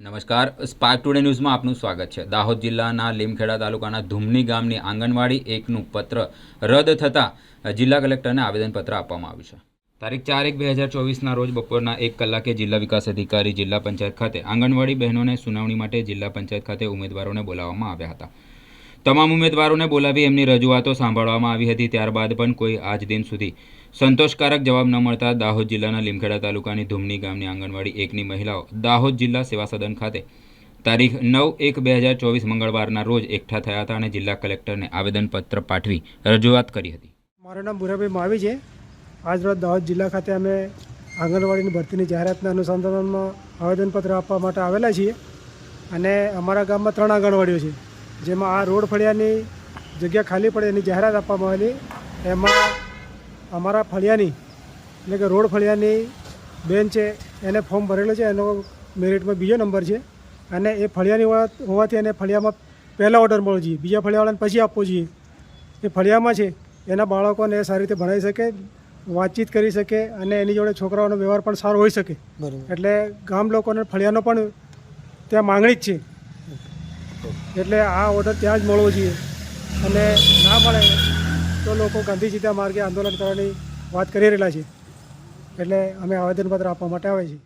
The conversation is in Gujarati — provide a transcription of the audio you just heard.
નમસ્કાર. સ્પાર્ક ટુડે ન્યૂઝમાં આપનું સ્વાગત છે. દાહોદ જિલ્લાના લીમખેડા તાલુકાના ધુમની ગામની આંગણવાડી એકનું પત્ર રદ થતાં જિલ્લા કલેક્ટરને આવેદનપત્ર આપવામાં આવ્યું છે. તારીખ ચાર એક બે હજાર ચોવીસના રોજ બપોરના એક કલાકે જિલ્લા વિકાસ અધિકારી, જિલ્લા પંચાયત ખાતે આંગણવાડી બહેનોને સુનાવણી માટે જિલ્લા પંચાયત ખાતે ઉમેદવારોને બોલાવવામાં આવ્યા હતા. તમામ ઉમેદવારોને બોલાવી એમની રજૂઆતો સાંભળવામાં આવી હતી ત્યારબાદ પણ કોઈ આજ દિન સુધી સંતોષકારક જવાબ ન મળતા દાહોદ જિલ્લાના લીમખેડા તાલુકાની ધૂમની ગામની આંગણવાડી એકની મહિલાઓ દાહોદ જિલ્લા સેવા સદન ખાતે તારીખ નવ એક બે હજાર ચોવીસ મંગળવારના રોજ એકઠા થયા હતા અને જિલ્લા કલેક્ટરને આવેદનપત્ર પાઠવી રજૂઆત કરી હતી. મારું નામ ભુરાભાઈ માવી છે. આજ રોજ દાહોદ જિલ્લા ખાતે અમે આંગણવાડીની ભરતીની જાહેરાતના અનુસંધાનમાં આવેદનપત્ર આપવા માટે આવેલા છીએ. અને અમારા ગામમાં ત્રણ આંગણવાડીઓ છે. જેમાં આ રોડ ફળિયાની જગ્યા ખાલી પડે એની જાહેરાત આપવામાં આવેલી. એમાં અમારા ફળિયાની એટલે કે રોડ ફળિયાની બેન છે એને ફોર્મ ભરેલું છે એનો મેરિટમાં બીજો નંબર છે. અને એ ફળિયાની હોવાથી એને ફળિયામાં પહેલા ઓર્ડર મળવો જોઈએ. બીજા ફળિયાવાળાને પછી આપવો જોઈએ. એ ફળિયામાં છે એના બાળકોને સારી રીતે ભણાવી શકે વાતચીત કરી શકે અને એની જોડે છોકરાઓનો વ્યવહાર પણ સારો હોઈ શકે. એટલે ગામ લોકોને ફળિયાનો પણ ત્યાં માંગણી જ છે. એટલે આ ઓર્ડર ત્યાં જ મળવો જોઈએ. અને ના મળે તો લોકો ગાંધી સીધા માર્ગે આંદોલન કરવાની વાત કરી રહેલા છે. એટલે અમે આવેદનપત્ર આપવા માટે આવે છીએ